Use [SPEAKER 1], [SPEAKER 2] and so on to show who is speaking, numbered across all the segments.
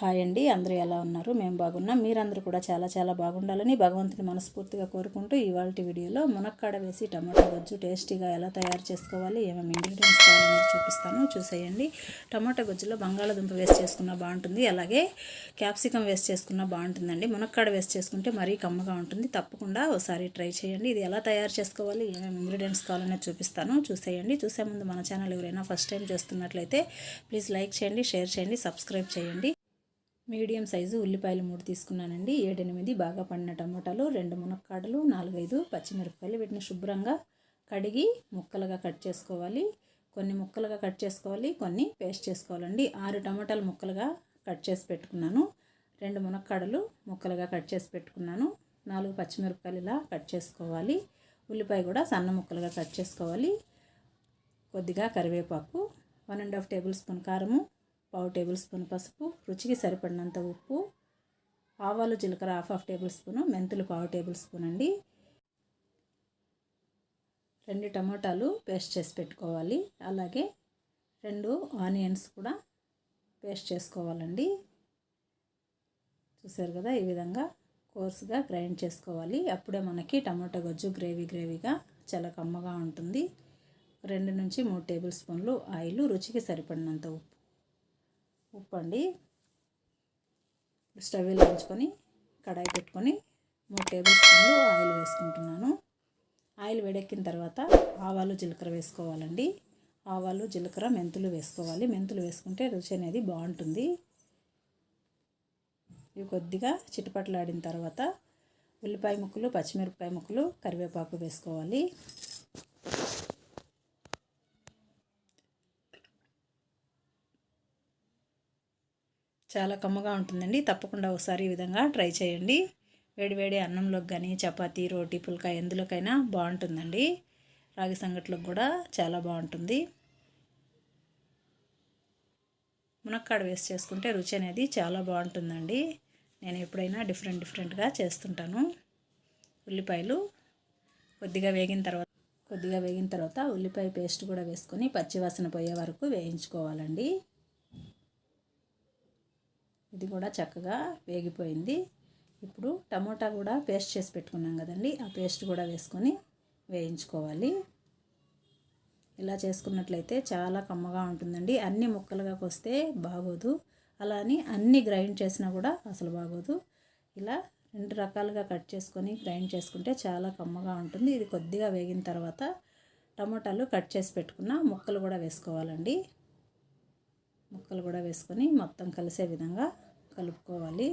[SPEAKER 1] Hi అండి అందరూ ఎలా ఉన్నారు? మేము బాగున్నాం. మీరందరూ కూడా చాలా చాలా బాగుండాలని భగవంతుని మనస్ఫూర్తిగా కోరుకుంటూ ఇవాళ వీడియోలో మునక్కాడ వేసి టమాటా గొజ్జు టేస్టీగా ఎలా తయారు చేసుకోవాలి ఏమేమి ఇంగ్రీడియంట్స్ కావాలని చూపిస్తాను. చూసేయండి. టమాటా గొజ్జులో బంగాళాదుంప వేస్ట్ చేసుకున్న బాగుంటుంది. అలాగే క్యాప్సికం వేస్ట్ చేసుకున్న బాగుంటుందండి. మునక్కాడ వేస్ట్ చేసుకుంటే మరీ కమ్మగా ఉంటుంది. తప్పకుండా ఒకసారి ట్రై చేయండి. ఇది ఎలా తయారు చేసుకోవాలి ఏమేమి ఇంగ్రీడియంట్స్ కావాలనేది చూపిస్తాను. చూసేయండి. చూసే ముందు మన ఛానల్ ఎవరైనా ఫస్ట్ టైం చేస్తున్నట్లయితే ప్లీజ్ లైక్ చేయండి షేర్ చేయండి సబ్స్క్రైబ్ చేయండి. మీడియం సైజు ఉల్లిపాయలు మూడు తీసుకున్నానండి. ఏడెనిమిది బాగా పండిన టమాటాలు రెండు మునక్కాడలు నాలుగైదు పచ్చిమిరపకాయలు. వీటిని శుభ్రంగా కడిగి ముక్కలుగా కట్ చేసుకోవాలి. కొన్ని ముక్కలుగా కట్ చేసుకోవాలి కొన్ని పేస్ట్ చేసుకోవాలండి. ఆరు టమాటాలు ముక్కలుగా కట్ చేసి పెట్టుకున్నాను. రెండు మునక్కాడలు ముక్కలుగా కట్ చేసి పెట్టుకున్నాను. నాలుగు పచ్చిమిరపకాయలు ఇలా కట్ చేసుకోవాలి. ఉల్లిపాయ కూడా సన్న ముక్కలుగా కట్ చేసుకోవాలి. కొద్దిగా కరివేపాకు one and half tablespoon కారము పావు టేబుల్ స్పూన్ పసుపు రుచికి సరిపడినంత ఉప్పు ఆవాలు జీలకర్ర హాఫ్ హాఫ్ టేబుల్ స్పూను మెంతులు పావు టేబుల్ స్పూన్ అండి. రెండు టమాటాలు పేస్ట్ చేసి పెట్టుకోవాలి. అలాగే రెండు ఆనియన్స్ కూడా పేస్ట్ చేసుకోవాలండి. చూసారు కదా ఈ విధంగా కోర్సుగా గ్రైండ్ చేసుకోవాలి. అప్పుడే మనకి టమాటా గొజ్జు గ్రేవీ గ్రేవీగా చాలా కమ్మగా ఉంటుంది. రెండు నుంచి మూడు టేబుల్ స్పూన్లు ఆయిల్ రుచికి సరిపడినంత ఉప్పు. ఉప్పు అండి. స్టవ్ వెలిగించుకొని కడాయి పెట్టుకొని మూడు టేబుల్ స్పూన్లు ఆయిల్ వేసుకుంటున్నాను. ఆయిల్ వేడెక్కిన తర్వాత ఆవాలు జీలకర్ర వేసుకోవాలండి. ఆవాలు జీలకర్ర మెంతులు వేసుకోవాలి. మెంతులు వేసుకుంటే రుచి అనేది బాగుంటుంది. ఇవి కొద్దిగా చిటపట్లాడిన తర్వాత ఉల్లిపాయ ముక్కలు పచ్చిమిరపకాయ ముక్కలు కరివేపాకు వేసుకోవాలి. చాలా కమ్మగా ఉంటుందండి. తప్పకుండా ఒకసారి ఈ విధంగా ట్రై చేయండి. వేడివేడి అన్నంలోకి కానీ చపాతీ రోటీ పుల్కా ఎందులోకైనా బాగుంటుందండి. రాగి సంగట్లకు కూడా చాలా బాగుంటుంది. మునక్కాడ వేస్ట్ చేసుకుంటే రుచి అనేది చాలా బాగుంటుందండి. నేను ఎప్పుడైనా డిఫరెంట్ డిఫరెంట్గా చేస్తుంటాను. ఉల్లిపాయలు కొద్దిగా వేగిన తర్వాత కొద్దిగా వేగిన తర్వాత ఉల్లిపాయ పేస్ట్ కూడా వేసుకొని పచ్చివాసన పోయే వరకు వేయించుకోవాలండి. ఇది కూడా చక్కగా వేగిపోయింది. ఇప్పుడు టమోటా కూడా పేస్ట్ చేసి పెట్టుకున్నాం కదండి. ఆ పేస్ట్ కూడా వేసుకొని వేయించుకోవాలి. ఇలా చేసుకున్నట్లయితే చాలా కమ్మగా ఉంటుందండి. అన్ని ముక్కలుగా కోస్తే బాగోదు. అలా అని అన్ని గ్రైండ్ చేసినా కూడా అసలు బాగోదు. ఇలా రెండు రకాలుగా కట్ చేసుకొని గ్రైండ్ చేసుకుంటే చాలా కమ్మగా ఉంటుంది. ఇది కొద్దిగా వేగిన తర్వాత టమోటాలు కట్ చేసి పెట్టుకున్న ముక్కలు కూడా వేసుకోవాలండి. ముక్కలు కూడా వేసుకొని మొత్తం కలిసే విధంగా కలుపుకోవాలి.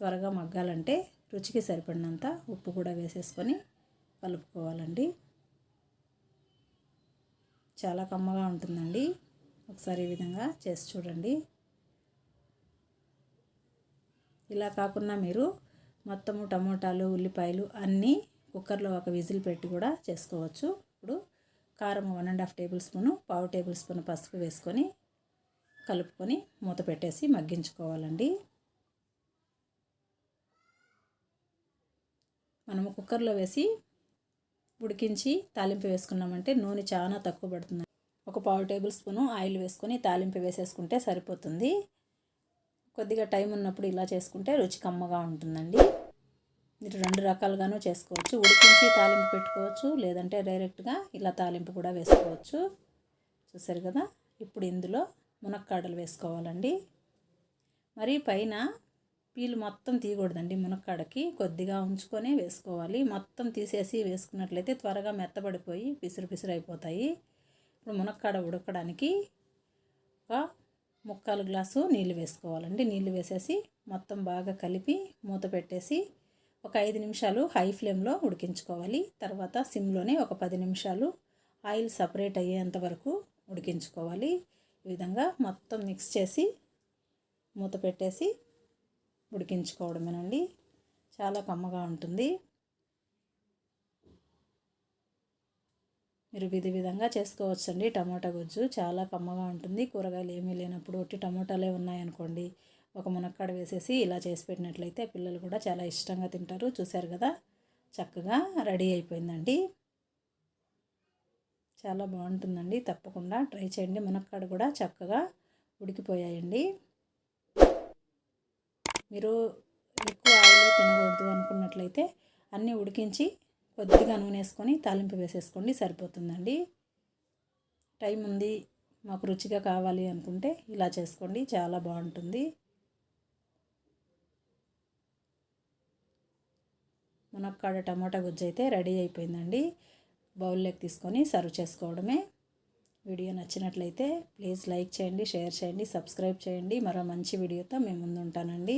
[SPEAKER 1] త్వరగా మగ్గాలంటే రుచికి సరిపడినంత ఉప్పు కూడా వేసేసుకొని కలుపుకోవాలండి. చాలా కమ్మగా ఉంటుందండి. ఒకసారి ఈ విధంగా చేసి చూడండి. ఇలా కాకుండా మీరు మొత్తము టమోటాలు ఉల్లిపాయలు అన్నీ కుక్కర్లో ఒక విజిల్ పెట్టి కూడా చేసుకోవచ్చు. ఇప్పుడు కారం one and half tablespoon పావు టేబుల్ స్పూన్ పసుపు వేసుకొని కలుపుకొని మూత పెట్టేసి మగ్గించుకోవాలండి. మనము కుక్కర్లో వేసి ఉడికించి తాలింపు వేసుకున్నామంటే నూనె చాలా తక్కువ పడుతుంది. ఒక పావు టేబుల్ స్పూను ఆయిల్ వేసుకొని తాలింపు వేసేసుకుంటే సరిపోతుంది. కొద్దిగా టైం ఉన్నప్పుడు ఇలా చేసుకుంటే రుచి కమ్మగా ఉంటుందండి. మీరు రెండు రకాలుగాను చేసుకోవచ్చు. ఉడికించి తాలింపు పెట్టుకోవచ్చు. లేదంటే డైరెక్ట్గా ఇలా తాలింపు కూడా వేసుకోవచ్చు. చూసారు కదా? ఇప్పుడు ఇందులో మునక్కాడలు వేసుకోవాలండి. మరి పైన పీలు మొత్తం తీయకూడదండి మునక్కాడకి. కొద్దిగా ఉంచుకొని వేసుకోవాలి. మొత్తం తీసేసి వేసుకున్నట్లయితే త్వరగా మెత్తబడిపోయి పిసురు పిసురు అయిపోతాయి. ఇప్పుడు మునక్కాడ ఉడకడానికి ఒక ముక్కాలు గ్లాసు నీళ్ళు వేసుకోవాలండి. నీళ్ళు వేసేసి మొత్తం బాగా కలిపి మూత పెట్టేసి ఒక ఐదు నిమిషాలు హై ఫ్లేమ్లో ఉడికించుకోవాలి. తర్వాత సిమ్లోనే ఒక పది నిమిషాలు ఆయిల్ సపరేట్ అయ్యేంత వరకు ఉడికించుకోవాలి. ఈ విధంగా మొత్తం మిక్స్ చేసి మూత పెట్టేసి ఉడికించుకోవడమేనండి. చాలా కమ్మగా ఉంటుంది. మీరు విధి విధంగా చేసుకోవచ్చండి. టమాటా గుజ్జు చాలా కమ్మగా ఉంటుంది. కూరగాయలు ఏమీ లేనప్పుడు ఒట్టి టమాటాలే ఉన్నాయనుకోండి ఒక మునక్కాడ వేసేసి ఇలా చేసి పెట్టినట్లయితే పిల్లలు కూడా చాలా ఇష్టంగా తింటారు. చూశారు కదా? చక్కగా రెడీ అయిపోయిందండి. చాలా బాగుంటుందండి. తప్పకుండా ట్రై చేయండి. మునక్కాడ కూడా చక్కగా ఉడికిపోయాయండి. మీరు ఎక్కువ ఆయిల్ తినకూడదు అనుకున్నట్లయితే అన్నీ ఉడికించి కొద్దిగా నూనె వేసుకొని తాలింపు వేసేసుకోండి. సరిపోతుందండి. టైం ఉంది. మాకు రుచిగా కావాలి అనుకుంటే ఇలా చేసుకోండి. చాలా బాగుంటుంది. మునక్కాడ టమాటా గుజ్జు అయితే రెడీ అయిపోయిందండి. బౌల్లోకి తీసుకొని సర్వ్ చేసుకోవడమే. వీడియో నచ్చినట్లయితే ప్లీజ్ లైక్ చేయండి షేర్ చేయండి సబ్స్క్రైబ్ చేయండి. మరో మంచి వీడియోతో మేము ముందు ఉంటానండి